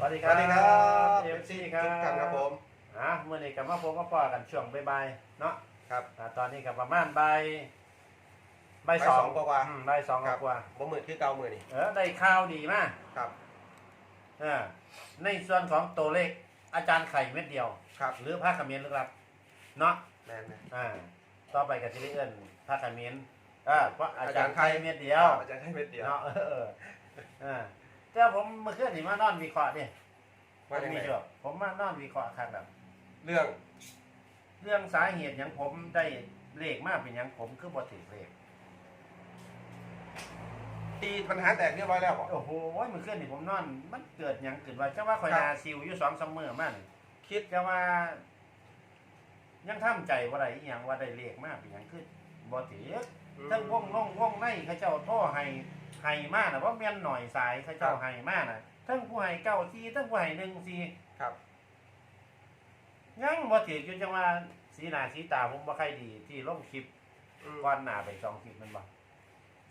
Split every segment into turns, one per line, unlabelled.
สวัสดี
ส
ครับ
วัสดีครับ
เอฟซีครับ
ทุกท่านครับผม
อะเมื่อนี้กับมาพบกับพ่อกันช่วงบ่ายๆเนาะ
ครับ
อ่าตอนนี้กับประมาณบ่ายบ่ายสอง
บ่ายสองกว่าๆ
อืมบ่ายสอง
ครับ
กว่า
บ่มือคือเก่ามือนี่
เออได้ข่าวดีมาก
ครับ
เออในส่วนของตัวเลขอาจารย์ไข่เม็ดเดียว
ครับ
หรือพระขมิ้นลึกลับเนาะ
แม่นนะ
อ่าต่อไปกับที่เอื้อนพระขมิ้นเออเพราะอาจารย์
อาจารย์ไข่
ไข่เม็ดเดียว
อาจารย์ให้เม็ดเดียว
เนาะเออเออเออ แต่ผมเมื่อคืนนี่มานอนวิเคราะห์ดิ
ว่าจัง
มี
ไง
เชื่อผมมานอนวิเคราะห์ครับแบบ
เรื่อง
เรื่องสาเหตุอย่างผมได้เลขมากเป็นอย่างผมคือบ่ถือเลข
ตีปัญหาแตกเรียบร้อยแล้วบ่
โอ้โหมันขึ้นนี่ผมนอน มันเกิดอย่างเกิดว่าจะว่าคอย
ครับ
นาซิวอยู่สองสามมือมัน
คิด
จะว่า ยังท่าใจว่าไรอหย่างว่าได้เลขมากเป็นอย่างขึ้นบ่ถือ ทั้งวงล่องวงในเขาเจ้าโทษให้ ให้มากนะว่าเมียนหน่อยสายเขาเจ้าให้มากนะทั้งผู้ให้เก้าซีทั้งผู้ให้หนึ่งซี
ครับ
ยังบ่ถือจนจังว่าสีหน้าสีตาผมบ่ค่อยดีที่ลงคลิป
อืม
ก้อนหนาไปสองคลิปแมันบ่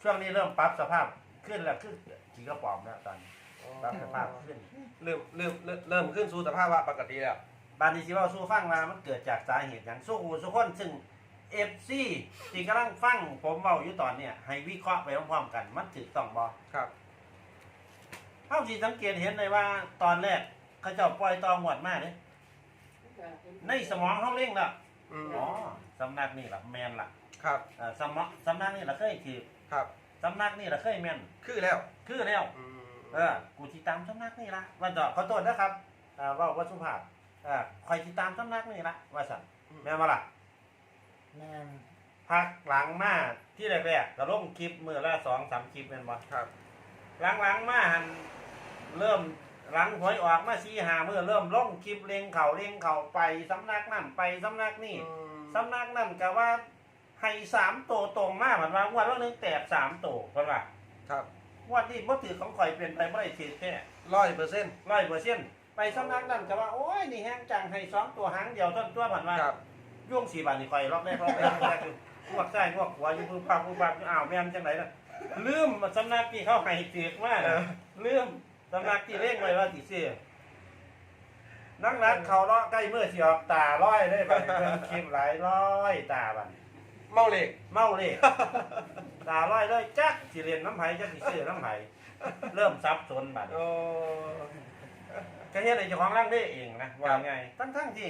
ช่วงนี้เริ่มปรับสภาพขึ้นแล้วคือขี่กระป๋อมแล้วตอนนี้ปรับสภาพขึ้น
เริ่มเริ่มเริ่มเริ่มขึ้นสู่สภาวะปกติแล้ว
บานนี้สิเว่าสู้ฟังว่ามันเกิดจากสาเหตุอย่างสู้หูสู้คนซึ่ง เอฟซีที่กำลังฟังผมเว้าอยู่ตอนเนี้ยให้วิเคราะห์ไปพร้อมๆกัน มันถูกต้องบ่
ครับ
เฮาสิสังเกตเห็นเลยว่าตอนแรกเขาเจ้าปล่อยตองหวดมาเด้ในสมองเฮาเร่งแล้ว
อืม
อ๋อสำนักนี่ล่ะแม่นล่ะ
ครับ
เอ่อสมองสำนักนี่ล่ะเคยถือ
ครับ
สำนักนี่ล่ะเคยแม่น
คือแล้ว
คือแล้ว
อืม
เออ กูติตามสำนักนี่ละว่าต่อขอโทษนะครับอ่าเว่าว่าสุภาพเออคอยติตามสำนักนี่ละว่าสั่นแม่นมาล่ะ
แม่น
พักหลังมาที่แรกๆก็ลงคลิปมือละสองสามคลิปแม่นบ่
ครับ
หลังๆมาหันเริ่มหลังหวยออกมาสี่หามือเริ่มลงคลิปเล็งเข่าเล็งเข่าไปสำนักนั่นไปสำนักนี่
อืม
สำนักนั่นก็ว่าให้สามโตวตรงมากเหมือนว่างวดละหนึงแตกสามโตวเพิ่นว่า
ครับ
งวดนี้บ่ถือของข่อยเปลี่ยนไปบ่ได้ถือแค่
ร้อยเปอร์เซ็นต์
ร้อยเปอร์เซ็นต์ไปสำนักนั่นก็ว่าโอ้ยนี่แห้งจังให้สองตัวหางเดียวต้นตัวผ่านมา
ครับ
ย่วงสี่บาทนี่คอยล็อกได้ล็อกได้ล็อกได้คือพวกใต้พวกหัวอยู่พื้นภาคพื้นภาคอ้าวแม่นจังไหนล่ะลืมสำนักที่เขาให้เจือกมาก
เออ
ลืมสำนักที่เร่งไว้ว่าติเสียนักนักเขาเลาะใกล้เมื่อสิออกตาร้อยได้บัดนี้เพิ่นคิมหลายร้อยตาบัดนี้
เมาเหล็ก
เมาเลยตาร้อยเลยจักสิเรียนน้ำไผ่จักสิซื้อน้ำไผ่เริ่มซับสนบัดนี้
โอ้
ก็เฮ็ดให้เจ้าของร่างได้เองนะว่าไงทั้งทั้งๆที่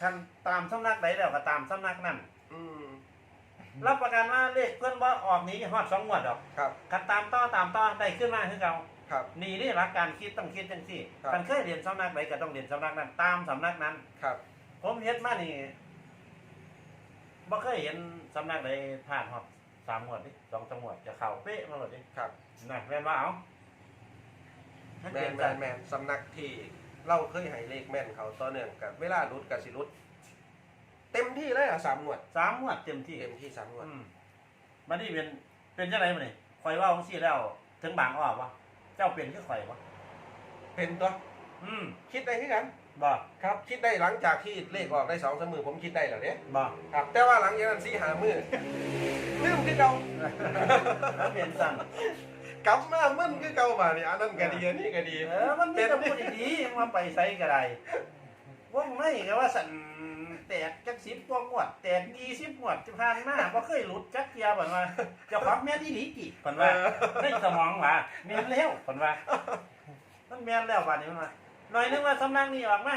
ท่านตามสำนักใดแล้วก็ตามสำนักนั่น
อืม
รับประกันว่าเลขเพื่อนว่าออกหนี้ฮอดสองงวดดอก
ครับ
คันตามต่อตามต่อได้ขึ้นมาคือเก่า
ครับ
นี่นี่หลักการคิดต้องคิดจังซี่
ครับ
คันเคยเรียนสำนักใดก็ต้องเรียนสำนักนั้น ตามสำนักนั้น
ครับ
ผมเฮ็ดมานี่บ่เคยเห็นสำนักใดผ่านฮอดสามงวดดิสองสามงวดจะเข้าเป๊ะมาหมดดิ
ครับ
นะแม่นว่าเอามัน
แม
เป็น
นแม
จัง
นแมนสำนักที่ เราเคยให้เลขแม่นเขาต่อเนื่องกับเวลารุดกับสิรุดเต็มที่เลยอะสามงวด
สามงวดเต็มที่
เต็มที่สามงวด
อืมมันนี่เป็นเป็นจังไดมื้อนี่ข่อยเว่าจังซี่แล้วถึงบางอ้อวะเจ้าเป็นคือข่อยวะ
เป็นตัว
อืม
คิดได้ที่กัน
บ่
ครับ คิดได้หลังจากที่เลขออกได้สองสามมือผมคิดได้แล้วเนี่ย
บ่
ครับ แต่ว่าหลังจากนั้นสี่หามือลืมคือเก่า
แล้วเป็นสั่น
กลับมามึนคือเก่ามาเนี่ยอันนั้นก็ดีอันนี้ก็ดี
เออมันมีแต่พูดดีๆยังมาไปไสก็ได้วงไม่ก็ว่าสั่นแตกจักสิบกว่างวด แตกยี่สิบงวดที่ผ่านมาบ่เคยหลุดจักเทียเพิ่นว่าเจ้าของแม่นอีหลีติเพิ่นว่าในสมองว่าแม่นแล้วเพิ่นว่า มันแม่นแล้วบัดนี้มันว่าหน่อยนึงว่าสำนักนี้ออกมา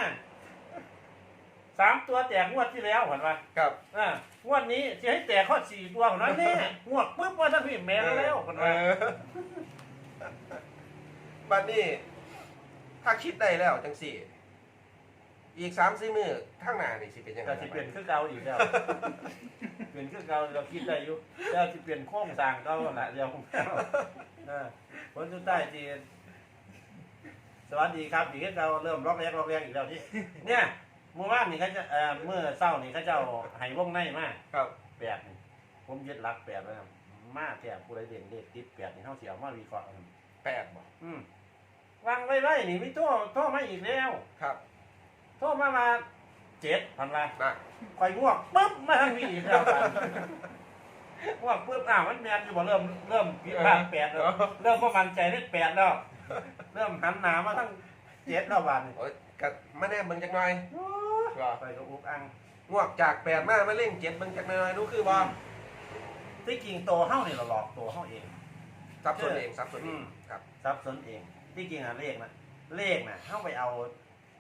สามตัวแตกงวดที่แล้วเพิ่นว่า
ครับ
อ่างวดนี้จะให้แตกข้อสี่ตัวผมน้อยแน่งวดปุ๊บว่าถ้าพี่แม่นแล้วคน
เอ
ว่า
อบัดนี้ถ้าคิดได้แล้วจังสี่ อีกสามสี่มือข้างหน้านี่สิเป็นยังไง
ก็สิเปลี่ยนคือเก่าอีกแล้วเปลี่ยนคือเก่าเราคิดได้อยู่แต่สิเปลี่ยนโครงสร้างเก่าแหละเดี๋ยวผมเอาอ่าผลสุดท้ายที่สวัสดีครับอีกเราเริ่มล็อกแรกล็อกแรกอีกแล้วที่เนี่ย เมื่อวานนี่เขาจะเอ่อเมื่อเช้านี่เขาเจ้าให้วงในมา
ครับ
แปดนี่ผมยึดหลักแปดไว้ครับมาแท้ผู้ใดเด่นเลขติดแปดนี่เฮาสิเอามาวิเคราะห์กัน
แปดบ่
อืมวางไว้ไว้นี่ไม่โทษโทษมาอีกแล้ว
ครับ
โทษมามาเจ็ดพันละ
นะ
คอยง่วงปุ๊บมาทางนี้อีกแล้วกันง่วงปุ๊บอ้าวมันแมนอยู่บ่เริ่มเริ่มพิพากแปดแล้วเริ่มประมันใจได้แปดแล้วเริ่มหันหนามาทั้งเจ็ดแล้ววันนี้
โอ้ยก็มาแน่เบิ่งจักหน่อย ก็
ไปกับอุกอัง
งวกจากแปดมามาเล่งเจ็ดเบิ่งจักหน่อยดูคือบ่
ที่จริงโตเฮานี่เราหลอกตัวเฮาเอง
ซับซ้อนเองซับซ้อนเองครับ
ทรัพย์สนเองที่จริงอะเลขนะเลขนะเฮาไปเอา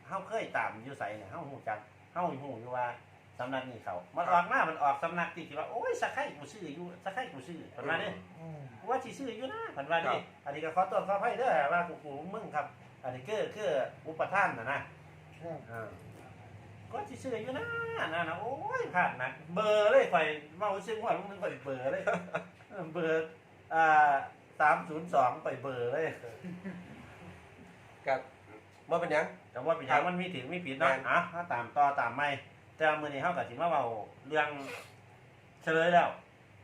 เฮาเคยตามอยู่ไสเนี่ยเฮาฮู้จักเฮาฮู้อยู่ว่าสำนักนี้เขา มันออกมามันออกสำนักที่คิดว่าโอ้ยสักไข่กูซื้ออยู่สักไข่กูซื้อเพิ่นว่าเด้
อืม
กูว่าสิซื้ออยู่นะเพิ่นว่า
ครั
เด้
บ
อันนี้ก็ขอตัวขออภัยเด้อว่ากูกูมึงครับ อันนี้คือคืออุปทานน่ะนะ
ครับ
อ่า ก็สิซื้ออยู่นะนั่นน่ะโอ้ยพลาดนะเบอร์เลยข่อยเมาซึ่งว่ามึงข่อยเบอร์เลยเออเบอร์อ่า302ไปเบอร์เลย
กับบ่เป็นหยัง
แต่ว่าเป็นอย่างมันมีถึงมีผิดเนาะ
แม่น
อะถ้าตามต่อตามไม่แต่มื้อนี้เฮาก็สิมาเว้าเรื่องเฉลยแล้ว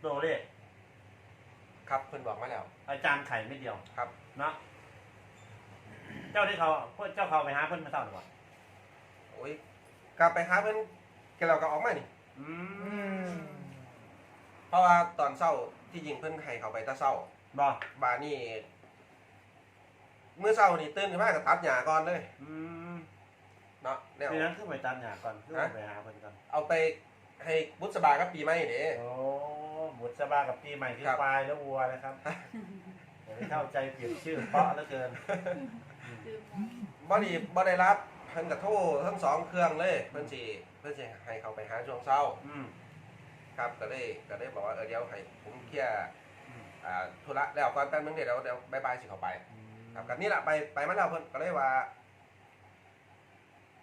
ตัวเลข
ครับเพิ่นบอกมาแล้ว
อาจารย์ไข่ไม่เดียว
ครับ
เนาะเจ้าที่เขาพวกเจ้าเขาไปหาเพิ่นมาเท่าหรือเปล่า
โอ้ย กลับไปหาเพิ่นแกเราก็ออกมานี่
อื
อื
ม
ม
เพราะว่าตอนเช้าที่ยิงเพิ่นให้เขาไปแตะเช้า
บ่
บานี่มื้อเช้านี่ตื่นขึ้นมาก็ตัดหญ้าก่อนเลย
อืม
เนาะแนว
นี่นั้นคือไปตามหยาก่อนคือ
ฮะ
ไปหาเพิ่นก่อน
เอาไปให้บุษบากับปีใหม่เด้
โอ้บุษบากับปีใหม่คือ
ครับ
ควายและวัวนะครับอย่าไปเข้าใจเปลี่ยนชื่อเพราะเหลือเกิน
บ่ดีบ่ได้รับ เพิ่นก็โทรทั้งสองเครื่องเลย เพิ่นสิเพิ่นสิให้เขาไปหาช่วงเช้า
อืม
ครับก็เลยก็เลยบอกว่าเออเดี๋ยวให้ผมเคลียร์
อืม
อ่าธุระแล้วก่อนแป๊บนึงเดี๋ยวเดี๋ยวบ๊ายบายสิเขาไป ครับกันนี่แหละไปไปมาแล้วเพิ่นก็เลยว่า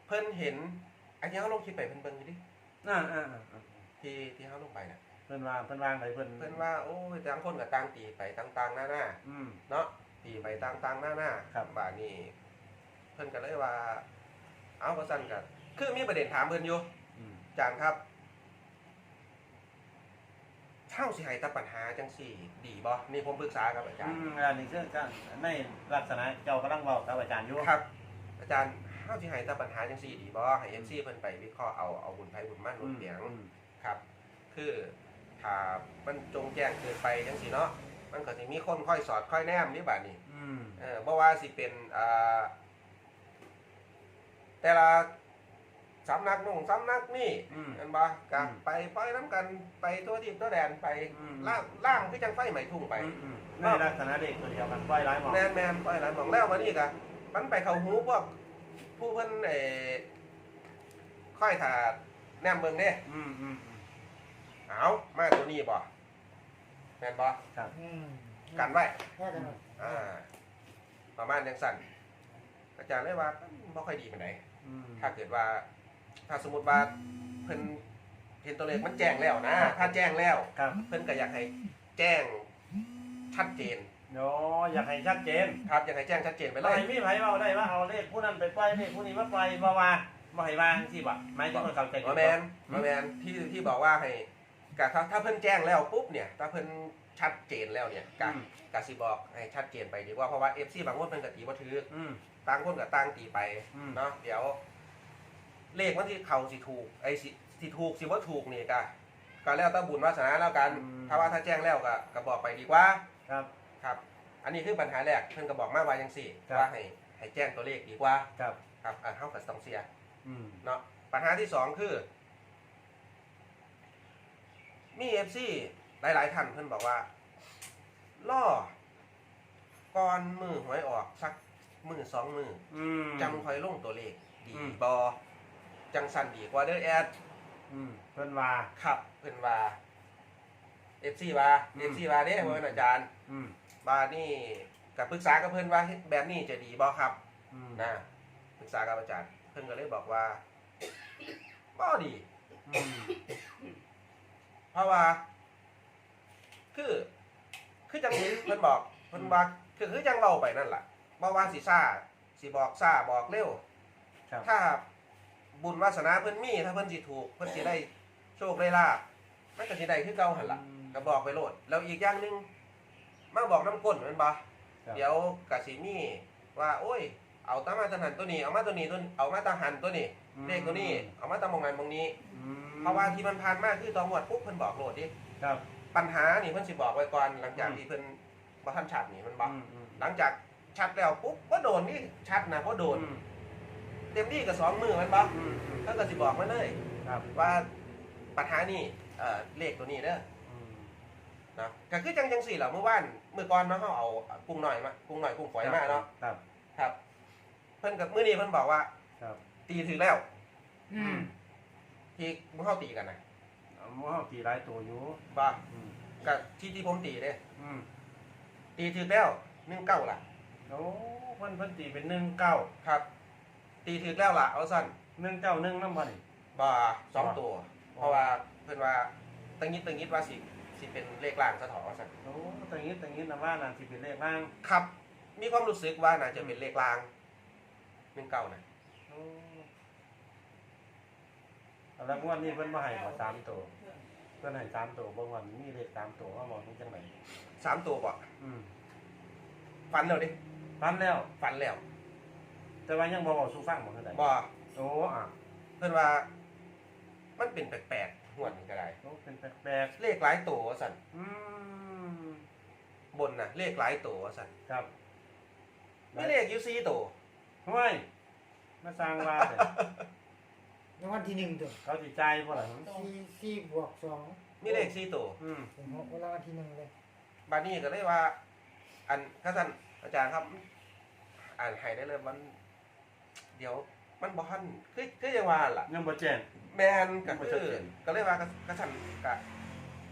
เพิ่นเห็นอันนี้เขาลงคลิปไปเพิ่นเบิ่งอยู่ดิ
อ่าอ่าอ่าอ่า
ที่ที่เขาลงไปน่ะ
เพิ่นว่าเพิ่นวางไปเพิ่น
เพิ่นว่าโอ้ยต่างคนกับต่างตีไปต่างๆหน้าหน้า
อืม
เนาะตีไปต่างๆหน้าหน้า
ครับ
บาดนี้เพิ่นก็เลยว่า เอาว่าซั่นก็คือมีประเด็นถามเพิ่นอยู่
อืม
อาจารย์ครับเท่าสิให้แตัปัญหาจังสี่ ดีบ่นี่ผมปรึกษากับอาจาร
อื
ย์
มอันนี้คือการในลักษณะเจ้ากำลังเว้ากับอาจารย์อยู่
ครับ อาจารย์เท่าสิให้แตัปัญหาจังสี่ดีบ่ให้ MC เพิ่นไปวิเคราะห์เอาเอาบุญไผบุญมั่นบุญเสียง
อืม
ครับ คือถ้ามันจงแจ้งเกินไปจังสี่เนาะมันก็สิมีคนค่อยสอดค่อยแนมนี่บาดนี้
อืม
เออบ่ว่าสิเป็นอ่า แต่ละสำนักนู่นสำนักนี่
อืม
เห็นบ่กั
อืม
ไปปล่อยน้ำกันไปตัวทิพย์ตัวแดนไป
อืม
ล่างล่างคือจังไฟไหม้ทุ่งไป
อืมอืมในลักษณะเด็กตัวเดียวกันปล่อยร้ายหมอง
แมนแมนปล่อยหลายหมองแล้วมานี่กะมันไปเข้าหูพวกผู้เพิ่นเอ่อค่อยถาแนมเบิ่งเด้
อืมอืมอืม
เอามาตัวนี้บ่แม่นบ่
อืม
กันไว้
แค่กันหน่อย
อ่าประมาณจังสั่นอาจารย์เลยว่าบ่ค่อยดีปานใด
อืม
ถ้าเกิดว่า ถ้าสมมุติว่าเพิ่นเห็นตัวเลขมันแจ้งแล้วนะ ถ้าแจ้งแล้ว
ครับ
เพิ่นก็อยากให้แจ้งชัดเจน
โอ้อยากให้ชัดเจน
ครับอยากให้แจ้งชัดเจนไป
ไป
เล
เลยยมีไผเว้าได้ว่าเอาเลขผู้นั้นไปปล่อยเลขผู้นี้มาปล่อยบ่ว่าบ่ให้วางสิบ่หมายถึงว่าเข้าใจ
มาแมนมาแมนที่ที่บอกว่าให้กะถ้าถ้าเพิ่นแจ้งแล้วปุ๊บเนี่ย ถ้าเพิ่น ชัดเจนแล้วเนี่ยกะ
อืม
กะสิบอกให้ชัดเจนไปดีกว่าเพราะว่า FC บางคนเพิ่นก็ตีบ่ถือ
อืม
ต่างคนก็ต่างตีไป
อืม
เนาะเดี๋ยว เลขมันสิเข้าสิถูกไอ้สิสิถูกสิบ่ถูกนี่กะก็แล้วแต่บุญวาสนาแล้วกันถ้าว่าถ้าแจ้งแล้วก็ก็บอกไปดีกว่า
ครับ
ครับ อันนี้คือปัญหาแรกเพิ่นก็บอกมาว่าจังซี่
ครับ
ว่าให้ให้แจ้งตัวเลขดีกว่า
ครับ
ครับอ่าเฮาก็ต้องเสีย
อืม
เนาะปัญหาที่สองคือ มีเอฟซี หลายๆท่านเพิ่นบอกว่าล่อก่อนมือหวยออกสักมือสองมือ
อืม
จังคอยลงตัวเลข ดี
อืม
บอจังสันดีกว่าเด้อแอด
อืมเพิ่นว่า
ครับเพิ่นว่าเอฟซีว่า
อื
เอ
ม
ฟซีว่าเด้เพิ่นอาจารย์
อืม
บานี่กับปรึกษากับเพิ่นว่าเฮ็ดแบบนี้จะดีบ่ครับ
อืม
นะปรึกษากับอาจารย์ เพิ่นก็เลยบอกว่าบ่ดี
อืม
เพราะว่า คือ คือจังเพิ่นบอกเพิ่นว่าคือคือจังเว้าไปนั่นล่ะบ่ว่าสิซ่าสิบอกซ่าบอกเร็ว
ครับ
ถ้าบุญวาสนาเพิ่นมี ถ้าเพิ่นสิถูกเพิ่นสิได้โชคได้ลาภมันก็สิได้คือเก่าหั่นล่ะก็บอกไปโลดแล้วอีกอย่างหนึงมาบอกน้ำก้นแม่นบ่
ครับ
เดี๋ยวก็สิมีว่า โอ้ย เอาตามาตาหันตัวนี้ เอามาตัวนี้ตัวนี้เอามาตาหันตัวนี้เลขตัวนี้ เอามาตามองนั้นมองนี้
อืม
เพราะว่าที่มันผ่านมาคือตองวดปุ๊บเพิ่นบอกโหลดดิ
ครับ
ปัญหานี่เพิ่นสิบอกไว้ก่อนหลังจาก
อืม
ที่เพิ่นบ่ทันชัดนี่มันบอก
อืมอืม
หลังจากชัดแล้วปุ๊บบ่โดนนี่ชัดนะบ่โดน
อืม
เต็มที่กับสองมือมันบ่
อืมอืม
เขาก็สิบอกมาเลย
ครับ
ว่าปัญหานี่เอ่อเลขตัวนี้เด้อ
อืม
นะก็คือจังจังสี่แหละเมื่อวานเมื่อก่อนเนาะเขาเอากุ้งหน่อยมากุ้งหน่อยกุ้งฝอยมาเนาะ
ครับ
ครับ เพิ่นกับมื้อนี้เพิ่นบอกว่า
ครับ
ตีถึงแล้ว
อืม
ที่มึงเข้าตีกันนะ
เอาหม้อตีหลายตัวอยู่
ว่า
อืม
กับที่ที่ผมตีเด้
อืม
ตีถึงแล้วนึ่งเก้าล่ะ
โอ้เพิ่นเพิ่นตีเป็นหนึ่งเก้า
ครับ ตีถึงแล้วล่ะเอาสั้น
หนึ่งเก้าหนึ่งน้ำมันนี่
บ่สองตัว เพราะว่าเพิ่นว่าตังยิดตังยิดว่าสิสิเป็นเลขล่างสะถอว่าสั้น
โอ้ตรงนี้ตรงนี้นะว่าน่าสิเป็นเลขล่าง
ครับ มีความรู้สึกว่าน่าจะเป็นเลขล่างหนึ่งเก้านะ
โอ้ แล้วงวดนี้เพิ่นมาให้บ่สามตัว เพิ่นให้สามตัวบางวันมีเลขสามตัวว่าบอกนี่จังไหน
สามตัวบ่
อืม
ฟันแล้วดิ
ฟันแล้ว
ฟันแล้ว
แต่ว่ายังบ่บอกสู่ฟังบ่คือใด
บ่
โอ้อะ
เพิ่นว่า มันเป็นแปลกๆหวดนี่ก็ได้
โอ้เป็นแปลก
เลขหลายตัวว่าสั่น
ๆอืม
บนน่ะ เลขหลายตัวว่าสั่น
ครับ
มีเลขอยู่สี่ตัว
ห้วยมาสร้างว่าแต่
รางวัลที่หนึ่งตัว
เขาสิจ่ายบ่ล่ะหึ
สี่สี่บวกสอง
มีเลขสี่ตัว
อืม
เป็นหกรางวัลที่หนึ่งเลย
บาดนี้ก็เลยว่า อันข้าท่านอาจารย์ครับ อ่านให้ได้เลยมัน เดี๋ยวมันบ่ทันคือคือยังว่าล่ะ
ยังบ่แจ้ง
แมนก็
มันบ่
คื
ชัด
อ
เจน
ก็เลยว่าข้าท่านก็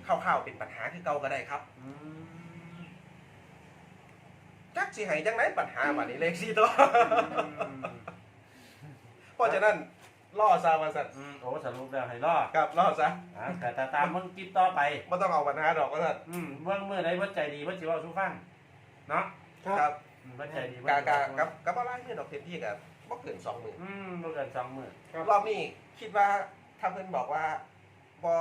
เข้าวๆเป็นปัญหาคือเก่าก็ได้ครับ
อืม
จักสิให้จังไดปัญหาบัดนี้เลขสี่ตัว เพราะฉะนั้น ล่อซาว่าซั่น
อืมโอ้สรุปแล้วให้รอด
ครับล่อซะ
อ่าแต่ตามมึงกินต่อไป
บ่ต้องเอาปัญหาดอกว่าซั่น
อืมเมื่อเมื่อใดเพิ่นใจดีเพิ่นสิเว้าสู่ฟังเนาะ
ครับ
อืมเพิ่นใจดี
กะ
เพิ่นสิ
กะ
เว้าสู่
กับกับอะไรเนี่ยดอกเต็มที่กับบ่เกินสองหมื่น
อืมบ่เกิน2มื้อ
รอบนี้คิดว่าถ้าเพิ่นบอกว่าบ่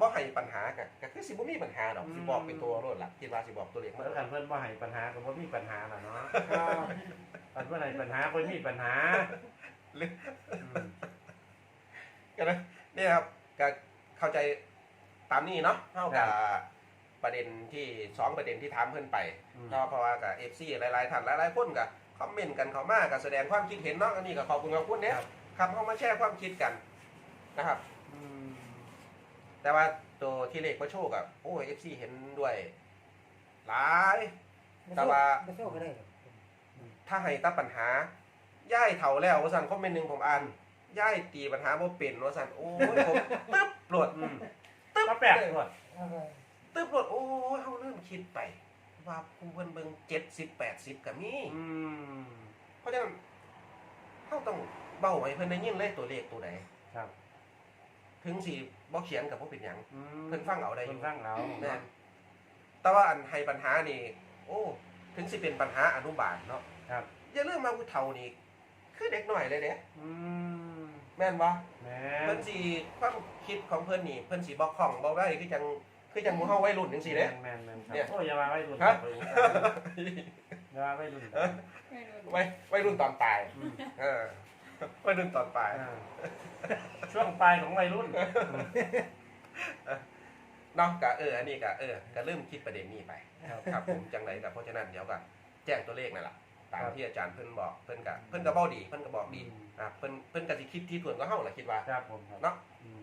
บ่ให้ปัญหาก็ก็คือสิบ่มีปัญหาดอกสิบอกเป็นตัวรถล่ะคิดว่าสิบอกตัวเลขมา
เมื่อคันเพิ่นบ่ให้ปัญหาก็บ่มีปัญหาล่ะเนาะ
ครับ
คันเพิ่นให้ปัญหาก็มีปัญหา อืม
ก็นะเนี่ยครับก็เข้าใจตามนี้เนาะเท่ากับประเด็นที่สองประเด็นที่ถามเพิ่นไป
อืม
ก็เพราะว่ากับ FC หลายๆท่านหลายๆคนก็คอมเมนต์กันเข้ามาก็แสดงความคิดเห็นเนาะอันนี้ก็ขอบคุณขอบคุณเนี่ยครับเข้ามาแชร์ความคิดกันนะครับ
อืม
แต่ว่าตัวที่เลขประโชคอะโอ้เอฟซีเห็นด้วยหลายแต่ว่า
ไม่โชคก็ได้หรอก
ถ้าให้ตัดปัญหา ย่ายเถ่าแล้วว่าสันคอมเมนต์หนึ่งผมอ่านย่ายตีปัญหาบ่เป็นว่าสันโอ้ยผมตึ๊บปลด
อืมก็แปลกกว่า
เอาไป
ตึ๊บปลดโอ้ยเขาเริ่มคิดไป ว่าผู้เพิ่นเบิ่งเจ็ดสิบแปดสิบก็มี
อืม
เพราะฉะนั้นเขาต้องเบ้าให้เพิ่นได้ยินเลขตัวเลขตัวไหน
ครับ
ถึงสิบ่เขียนกับบ่เป็นหยัง
อืม
เพิ่นฟังเอาได้อยู่
เพิ่นฟังเอา
แน่นแต่ว่าอันให้ปัญหานี่ โอ้ ถึงสิเป็นปัญหาอนุบาลเนาะ
ครับ
อย่าลืมมาผู้เฒ่านี่ คือเด็กหน่อยเลยเด้
อืม
แม่นบ่
แหม่
เพิ่นสิความคิดของเพิ่นนี่เพิ่นสิบ่คล่องบ่ได้คือจังคือจังหมู่เฮาวัยรุ่นจังซี่เด้
แม่นแม่นค
เนี่
รับ
ย
โอ้ยอย่ามาไว้รุ่น
ครับ
อย่ามาไว้รุ่น
วัยวัยรุ่นตอนปลาย
อืม
เออวัยรุ่นตอนปลาย
อ่าช่วงปลายของวัยรุ่น
เนาะก็เอออันนี้ก็เออก็เริ่มคิดประเด็นนี้ไป
ครับ
ครับผมจังไดก็เพราะฉะนั้นเดี๋ยวก็แจ้งตัวเลขนั่นล่ะ ตาม
ครับ
ที่อาจารย์เพิ่นบอกเพิ่นก็เพิ่นก็เว้าดีเพิ่นก็บอกดี
อืม
อะเพิ่นเพิ่นก็สิคิดที่ถ่วนก็เฮาล่ะคิดว่า
ครับผมครับ
เนาะ
อืม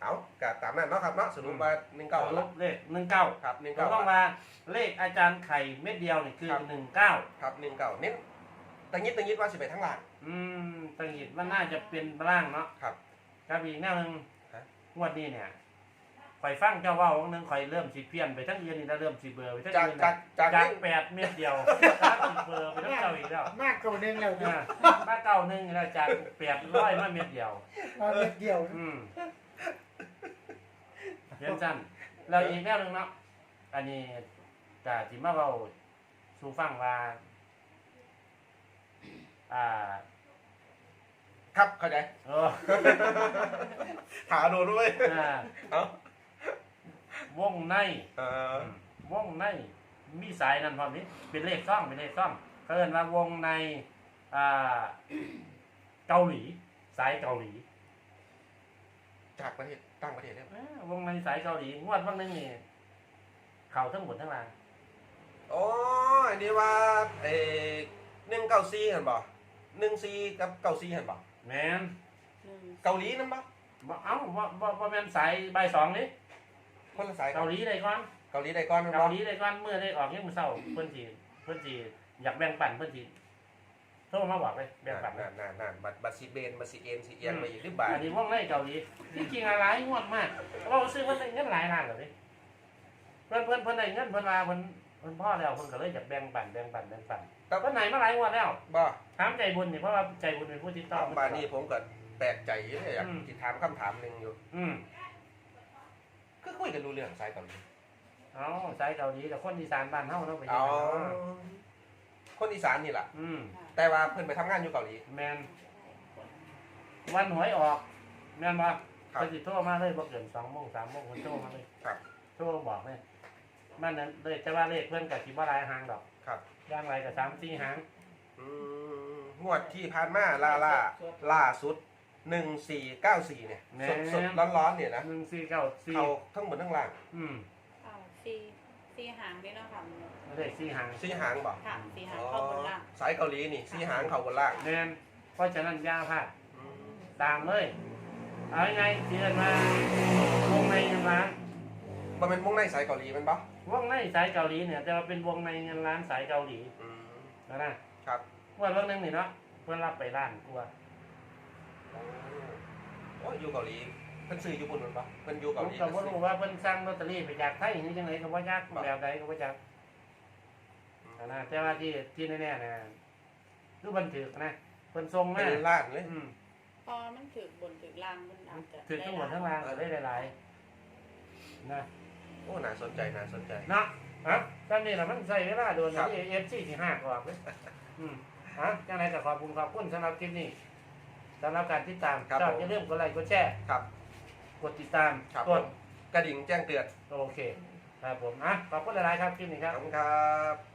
เอาก็ตามนั้นเนาะครับเนาะสรุปว่า19
สรุ
ละ
ปเลขหนึ่งเก้า
ครับ
เราต้อง
19
มาเลขอาจารย์ไข่เม็ดเดียวนี่คือ
ครับ
หนึ่งเก้า
ครับ19เน้นตังยิดตังยิดว่าสิไปทั้งล่าง
อืมตังหิดมันน่าจะเป็นร่างเนาะ
ครับ
ครับอีกแนวหนึ่ง
ฮะ
งวดนี้เนี่ย ข่อยฟังเจ้าเว่าของหนึงข่อยเริ่มสิเพี้ยนไปทั้งเดือนนี่แล้วเริ่มสิเบอร์ไปทั้ง
จาก
เดือน
จาก
น่ะ
จาก
จาก
นี้
แปดเม็ดเดียวจากสิเบอร์ไปทั้งเจ้าอีกแล้ว
มากกว่าหนึ่งแล้วจ้ะ
อ่ามาเก้าหนึ่งแล้วจากแปดร้อยมาเม็ดเดียว
มาเม็ดเดียว
อืมเพียนสั้นแล้วอีกแนวหนึ่งเนาะอันนี้กะจิมาเบาสู่ฟังว่า อ่า
ครับเข้าใจ
เออ
หาดูด้วย
อ่า
เอ้า ว
งใน
เออ
วงในมีสายนั่นพร้อมนี้เป็นเลขซ่องเป็นเลขซ่องเขาเรียกว่าวงในอ่าเกาหลี สายเกาหลี
จากประเทศต่างประเทศเนี่ย
อ่าวงในสายเกาหลีงวดวันหนึงนี่เข่าทั้งหมดทั้งล่าง
โอ้อันนี้ว่าเอ194เห็นบ่หนึ่งซีกับเกาซีเห็นปะ
แมน
หนึ่ง
เกาหลีนั่นปะ
บ่เอ้าบ่บ่บ่แม่นสายใบายสองนี่
คนละสาย
เกาหลีได้ก่อน
เกาหลีได้ก้อนนั่น
เกา
ปะ
หลีได้ก่อนเมื่อได้ออกยังมื้อเช้าเพิ่นสิเพิ่นสิอยากแบ่งปันเพิ่นสิโทรมาบอกเลยแบ่งปัน
นั่นนั่นนั่นบัตรบัตรซีเบนบัตรซีเอ็นซีเอียนไปอีกหรือบาท
อันนี้วงในเกาหลีจริงๆอะไรงวดมากเพราะว่าซื้อเพิ่นได้เงินหลายล้านแล้วนี่เพิ่นเพิ่นเพิ่นได้เงินเพิ่นว่าเพิ่นเพิ่นพ่อแล้วเพิ่นก็เลยอยากแบ่งปันแบ่งปันแบ่งปันแต่เพิ่นไหนมาหลายงวดแล้ว
บ่
ถามใจบุญนี่เพราะว่าใจบุญเป็นผู้ที่ต้
ต
อ
องบานนี้ผมก็แปลกใจอยู่เลยอยาก
อืม
จิถามคำถามหนึ่งอยู่
อืม
คือคุย กันรู้เรื่องสายเกาหลี
เอาสายเกาหลีแต่คนอีสานบ้านเฮาเนาะไป
อ๋
เฮ็
อ
ดเนาะ
คนอีสานนี่แหละ
อืม
ค่ะ
แต่ว่าเพิ่นไปทำงานอยู่เกาหลี
แมนวันหวยออก แม่นบ่
ครับ
เพิ่นสิโทรมาเลยบ่เกิน2โมง3โมงเพิ่นโทรมาเลย
ครับ
โทรบอกเลยมันนั้นเลยแต่ว่าเลขเพิ่นก็สิบ่หลายหางดอก
ครับ
อย่างไรก็3 4หาง
อืมงวดที่ผ่านมาล่าล่าล่าสุด หนึ่งสี่เก้าสี่เนี่ยสดสดร้อนร้อนๆเนี่ยนะ
1494
เขาทั้งหมดทั้งล่าง
อืม
อ้าวสี่สี่หางนี่เนาะค่ะ
เลข4หาง
สี่หางบอก
ค่ะสี่หางเข้าบนล่าง
สายเกาหลีนี่สี่หางเขาบนล่าง
แม่นเพราะฉะนั้นอย่าพลาด
อืม
ตามเลยเอายังไงเดือนมาวงในเงินล้าน
มันเป็นวงในสายเกาหลีแมันปะ
วงในสายเกาหลีเนี่ยแต่ว่าเป็นวงในเงินล้านสายเกาหลี
อืม
นะนะครับว่าเรื่องหนึงนี่เนาะเพื่อนรับไปล้านกลัวา
โอ้ยอยู่เกาหลีเพิ่นซื้ออยู่ปุ่นแมันปะเพิ่นอยู่
ผ
เกามหลี
ก็บ่รู้ว่าเพิ่นสั่งลอตเตอรี่ไปจากไทยนี่จังไดก็บ่ยากแบบใดก็บ่จักนะนะแต่ว่าที่ที่แน่ๆนะคือเพิ่นถือนะเพิ่นส่งมา
เป็นล้านเลย
อืม
พอมันถือบนถือล่างมันอาจจะ
ถือทั้งหมดทั้งรางก็ได้หลายๆนะ
โอ้น่าสนใจน่าสนใจ
เนาะฮะตอนนี้ล่ะมันใช้เวลาโดน
ครับ
ที่ FC สิหักออกเด้อืมฮะจังไดก็ขอบคุณขอบคุณสำหรับคลิปนี้ สำหรับการติดตาม
ครับ
ชอบ
ผม
อย่าลืมกดไลค์กดแชร์
ครับ
กดติดตาม
ครับ
ก
ผ
ด
มกระดิ่งแจ้งเตือน
โอเค ครับผมอะขอบคุณหลายๆครับคลิปนี้ค
ข
รั
อบบคุณครับ